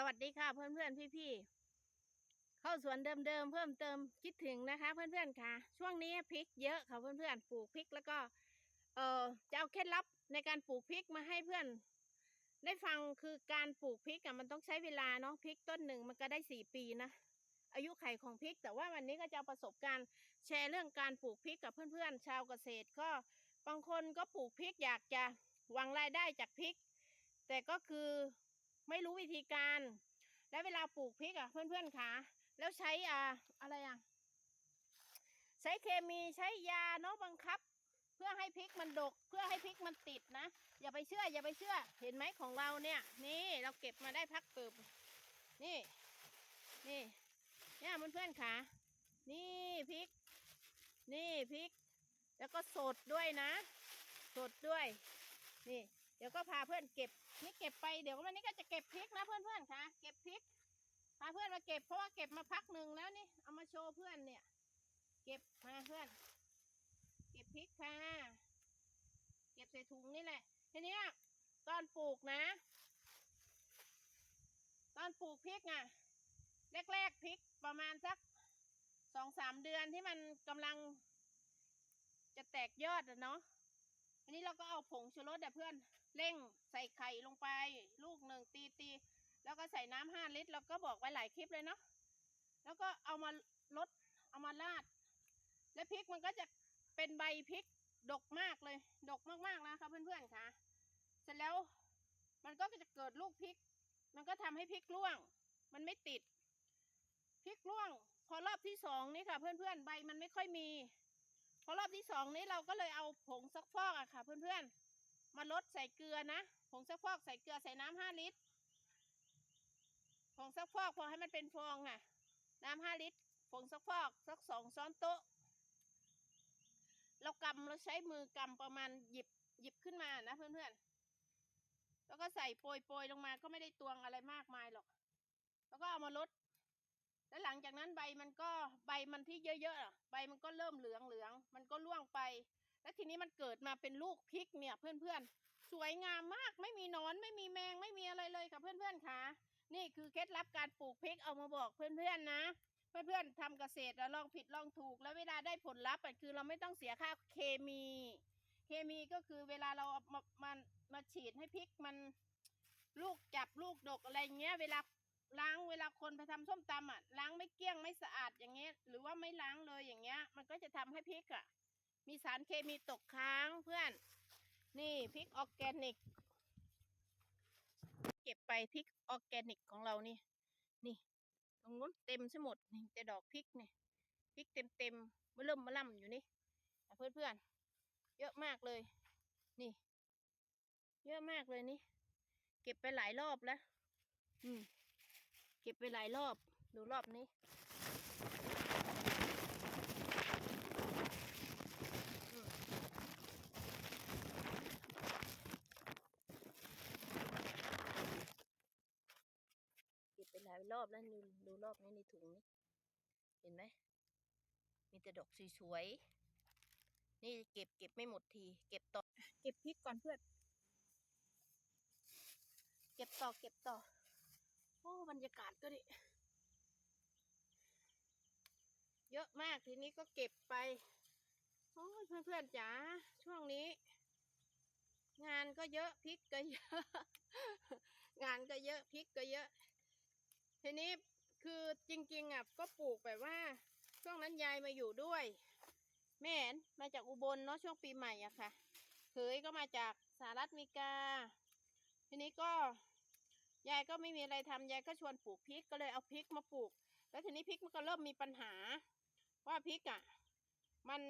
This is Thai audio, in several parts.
สวัสดีค่ะเพื่อนเพื่อนพี่พี่เข้าสวนเดิมๆเพิ่มเติมคิดถึงนะคะ เพื่อนเพื่อนค่ะ ช่วงนี้พริกเยอะค่ะเพื่อนเพื่อนปลูกพริกแล้วก็ เออจะเอาเคล็ดลับในการปลูกพริกมาให้เพื่อน ได้ฟังคือการปลูกพริกอะมันต้องใช้เวลาเนาะพริกต้นหนึ่งมันก็ได้สี่ปีนะอายุไขของพริก แต่ว่าวันนี้ก็จะเอาประสบการณ์แชร์เรื่องการปลูกพริกกับเพื่อนๆชาวเกษตรก็บางคนก็ปลูกพริกอยากจะหวังรายได้จากพริก แต่ก็คือ ไม่รู้วิธีการ แล้วเวลาปลูกพริกอะเพื่อนๆค่ะแล้วใช้อ่าอะไรอะใช้เคมีใช้ยาเนาะบังคับ เพื่อให้พริกมันดก เพื่อให้พริกมันติดนะ อย่าไปเชื่อ อย่าไปเชื่อ เห็นไหมของเราเนี่ย นี่เราเก็บมาได้พักเกิบนี่ นี่ เนี่ยเพื่อนๆค่ะนี่พริก นี่พริก แล้วก็สดด้วยนะ สดด้วย นี่ เดี๋ยวก็พาเพื่อนเก็บนี่เก็บไปเดี๋ยววันนี้ก็จะเก็บพริกนะเพื่อนๆค่ะ เก็บพริก พาเพื่อนมาเก็บเพราะว่าเก็บมาพักหนึ่งแล้วนี่เอามาโชว์เพื่อนเนี่ย เก็บมาเพื่อน เก็บพริกค่ะ เก็บใส่ถุงนี่แหละ ทีนี้ตอนปลูกนะ ตอนปลูกพริกอะแรกๆพริกประมาณสักสองสามเดือนที่มันกำลัง จะแตกยอดอะเนาะอันนี้เราก็เอาผงชูรสอะเพื่อน เร่งใส่ไข่ลงไป ลูกหนึ่งตีตีแล้วก็ใส่น้ำห้าลิตรเราก็บอกไว้หลายคลิปเลยเนาะแล้วก็เอามาลดเอามาราด แล้วพริกมันก็จะเป็นใบพริกดกมากเลย ดกมากๆนะคะเพื่อนๆค่ะ เสร็จแล้วมันก็จะเกิดลูกพริก มันก็ทำให้พริกร่วง มันไม่ติดพริกร่วง พอรอบที่สองนี่ค่ะ เพื่อนๆใบมันไม่ค่อยมี พอรอบที่สองนี้เราก็เลยเอาผงซักฟอกอะค่ะ เพื่อนๆ มาลดใส่เกลือนะผงซักฟอกใส่เกลือใส่น้ำห้าลิตรผงซักฟอกพอให้มันเป็นฟองค่ะ น้ำห้าลิตรผงซักฟอกสักสองช้อนโต๊ะ เรากำเราใช้มือกำประมาณหยิบหยิบขึ้นมานะเพื่อนๆ แล้วก็ใส่โปรยโปรยลงมาก็ไม่ได้ตวงอะไรมากมายหรอก แล้วก็เอามาลด แล้วหลังจากนั้นใบมันก็ใบมันที่เยอะๆอะใบมันก็เริ่มเหลืองเหลืองๆมันก็ร่วงไป แล้วทีนี้มันเกิดมาเป็นลูกพริกเนี่ยเพื่อนๆ สวยงามมากไม่มีนอนไม่มีแมงไม่มีอะไรเลยค่ะเพื่อนๆค่ะนี่คือเคล็ดลับการปลูกพริกเอามาบอกเพื่อนๆนะ เพื่อนๆทำเกษตรแล้วลองผิดลองถูก แล้วเวลาได้ผลลัพธ์คือเราไม่ต้องเสียค่าเคมี เคมีก็คือเวลาเราเอามามามาฉีดให้พริกมันลูกจับลูกดกอะไรเงี้ย เวลาล้างเวลาคนไปทำส้มตำอะล้างไม่เกลี้ยงไม่สะอาดอย่างเงี้ย หรือว่าไม่ล้างเลยอย่างเงี้ย มันก็จะทำให้พริกอะ มีสารเคมีตกค้างเพื่อน นี่พริกออร์แกนิก เก็บไปพริกออร์แกนิกของเรานี่ นี่ ตรงนู้นเต็มใช่หมดนี่แต่ดอกพริกเนี่ยพริกเต็มเต็มมาเริ่มมาล่ำอยู่นี่เพื่อนเพื่อนเยอะมากเลย นี่ เยอะมากเลยนี่ เก็บไปหลายรอบแล้ว อืม เก็บไปหลายรอบ ดูรอบนี้ อืมเก็บไปหลาย รอบแล้วดูดูรอบนี้ในถุงนี้ เห็นไหม มีแต่ดอกสวยๆ นี่เก็บเก็บไม่หมดที เก็บต่อ เก็บพริกก่อนเพื่อน เก็บต่อเก็บต่อ โอ้บรรยากาศก็ดิเยอะมากทีนี้ก็เก็บไป โอ้เพื่อนๆจ๋าช่วงนี้ งานก็เยอะพริกก็เยอะ งานก็เยอะพริกก็เยอะ ทีนี้คือจริงๆอะก็ปลูกแบบว่า ช่วงนั้นยายมาอยู่ด้วย แม่นมาจากอุบลเนาะช่วงปีใหม่อะค่ะเคยก็มาจากสหรัฐอเมริกา ทีนี้ก็ยายก็ไม่มีอะไรทำยายก็ชวนปลูกพริกก็เลยเอาพริกมาปลูก แล้วทีนี้พริกมันก็เริ่มมีปัญหา ว่าพริกอะ มัน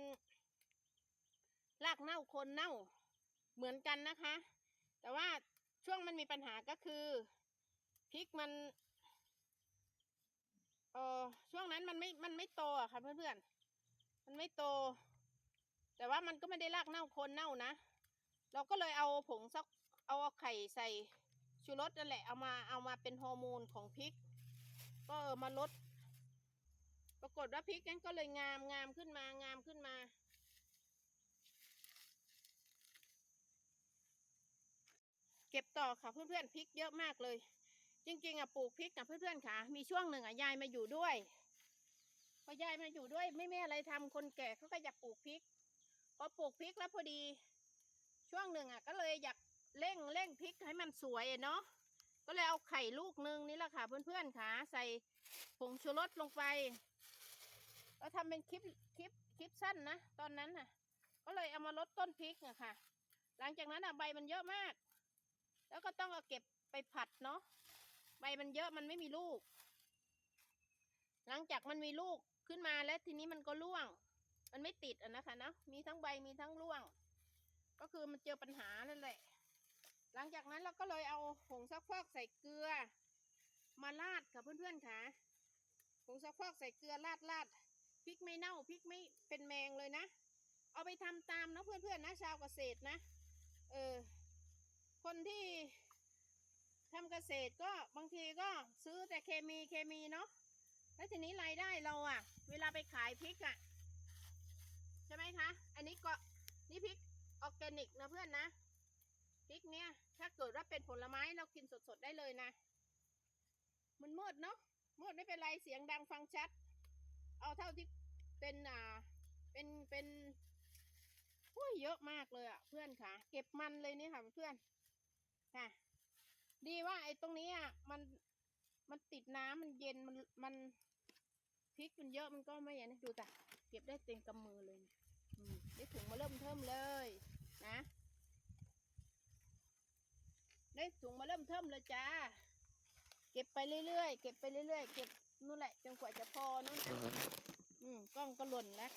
รากเน่าคนเน่าเหมือนกันนะคะ แต่ว่าช่วงมันมีปัญหาก็คือพริกมัน ออช่วงนั้นมันไม่มันไม่โตอะค่ะเพื่อนๆมันไม่โต แต่ว่ามันก็ไม่ได้รากเน่าโคนเน่านะ เราก็เลยเอาผงซักเอาไข่ใส่ชูรสนั่นแหละเอามาเอามาเป็นฮอร์โมนของพริก ก็เออมาลด ปรากฏว่าพริกนั้นก็เลยงามงามขึ้นมางามขึ้นมา เก็บต่อค่ะเพื่อนๆพริกเยอะมากเลย จริงๆอะปลูกพริกกับเพื่อนๆค่ะ มีช่วงหนึ่งอะยายมาอยู่ด้วย พอยายมาอยู่ด้วย ไม่แมีอะไรทำคนแก่เขาก็อยากปลูกพริกพอปลูกพริกแล้วพอดี ช่วงหนึ่งอะ ก็เลยอยากเร่งเร่งพริกให้มันสวยเนาะก็เลยเอาไข่ลูกนึงนี่แหละค่ะ เพื่อนๆค่ะ ใส่ผงชูรสลงไปแล้วทำเป็นคลิปคลิปคลิปสั้นนะตอนนั้นน่ะ ก็เลยเอามาลดต้นพริกอะค่ะ หลังจากนั้นอะใบมันเยอะมาก แล้วก็ต้องเอาเก็บไปผัดเนาะ ใบมันเยอะมันไม่มีลูก หลังจากมันมีลูกขึ้นมาแล้วทีนี้มันก็ร่วง มันไม่ติดอะนะคะเนาะมีทั้งใบมีทั้งร่วง ก็คือมันเจอปัญหานั่นแหละ หลังจากนั้นเราก็เลยเอาผงซักฟอกใส่เกลือ มาราดค่ะเพื่อนๆค่ะผงซักฟอกใส่เกลือราดราดพริกไม่เน่าพริกไม่เป็นแมงเลยนะ เอาไปทำตามนะเพื่อนๆนะชาวเกษตรนะ เออคนที่ ทำเกษตรก็บางทีก็ซื้อแต่เคมีเคมีเนาะแล้วทีนี้รายได้เราอะเวลาไปขายพริกอะใช่ไหมคะ อันนี้ก็นี่พริกออร์แกนิกนะเพื่อนนะพริกเนี้ยถ้าเกิดว่าเป็นผลไม้เรากินสดๆได้เลยนะ มันมืดเนาะมืดไม่เป็นไรเสียงดังฟังชัด เอาเท่าที่เป็นอ่าเป็นเป็นอุ้ยเยอะมากเลยอะเพื่อนค่ะ เก็บมันเลยนี่ค่ะเพื่อนค่ะ ดีว่าไอ้ตรงนี้อะมันมันติดน้ำมันเย็นมันมันพริกมันเยอะมันก็ไม่อย่างนี้ดูจ้ะเก็บได้เต็มกำมือเลยเนี่ยอืมได้ถุงมาเริ่มเทิมเลยนะได้ถุงมาเริ่มเทิมเลยจ้าเก็บไปเรื่อยๆเก็บไปเรื่อยๆเก็บนู่นแหละจนกว่าจะพอนู่นอืมกล้องก็หล่นแล้ว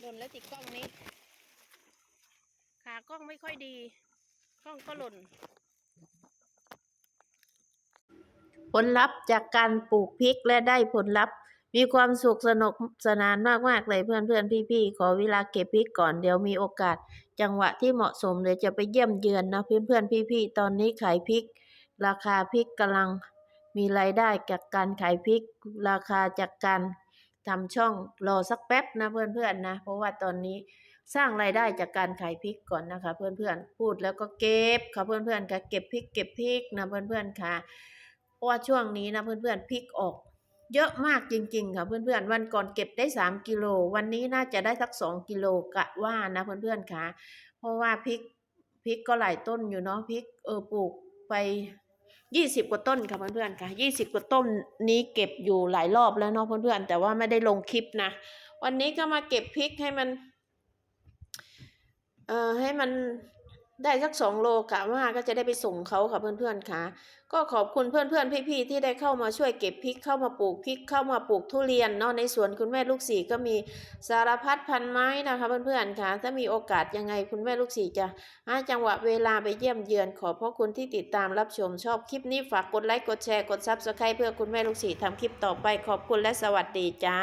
หล่นแล้วติดกล้องนี้ขากล้องไม่ค่อยดี กล้องก็หล่น ผลลัพธ์จากการปลูกพริกและได้ผลลัพธ์ มีความสุขสนุกสนานมากๆเลยเพื่อนเพื่อนพี่พี่ๆขอเวลาเก็บพริกก่อนเดี๋ยวมีโอกาส จังหวะที่เหมาะสมเดี๋ยวจะไปเยี่ยมเยือนนะเพื่อนเพื่อนพี่พี่ๆตอนนี้ขายพริก ราคาพริกกำลังมีรายได้จากการขายพริก ราคาจากการทำช่องรอสักแป๊บนะเพื่อนเพื่อนๆนะ เพราะว่าตอนนี้สร้างรายได้จากการขายพริกก่อนนะคะ เพื่อนๆพูดแล้วก็เก็บค่ะเพื่อนๆค่ะเก็บพริกเก็บพริกนะเพื่อนๆค่ะ เพราะว่าช่วงนี้นะเพื่อนๆพริกออก เยอะมากจริงๆค่ะเพื่อนๆ วันก่อนเก็บได้สามกิโลวันนี้น่าจะได้สักสองกิโลกะว่านะเพื่อนๆค่ะเพราะว่าพริกพริกก็หลายต้นอยู่เนาะพริกเออปลูกไปยี่สิบกว่าต้นค่ะเพื่อนๆค่ะยี่สิบกว่าต้นนี้เก็บอยู่หลายรอบแล้วเนาะเพื่อนๆแต่ว่าไม่ได้ลงคลิปนะวันนี้ก็มาเก็บพริกให้มันเอ่อให้มัน ได้สักสองโลกะว่าก็จะได้ไปส่งเขาค่ะเพื่อนๆค่ะ ก็ขอบคุณเพื่อนๆพี่ๆที่ได้เข้ามาช่วยเก็บพริกเข้ามาปลูกพริกเข้ามาปลูกทุเรียนเนาะในสวนคุณแม่ลูกศรีก็มีสารพัดพันไม้นะคะเพื่อนๆค่ะ ถ้ามีโอกาสยังไงคุณแม่ลูกศรีจะหาจังหวะเวลาไปเยี่ยมเยือน ขอบพระคุณที่ติดตามรับชมชอบคลิปนี้ฝากกดไลค์กดแชร์กดซับสไครต์เพื่อคุณแม่ลูกศรีทำคลิปต่อไปขอบคุณและสวัสดีจ้า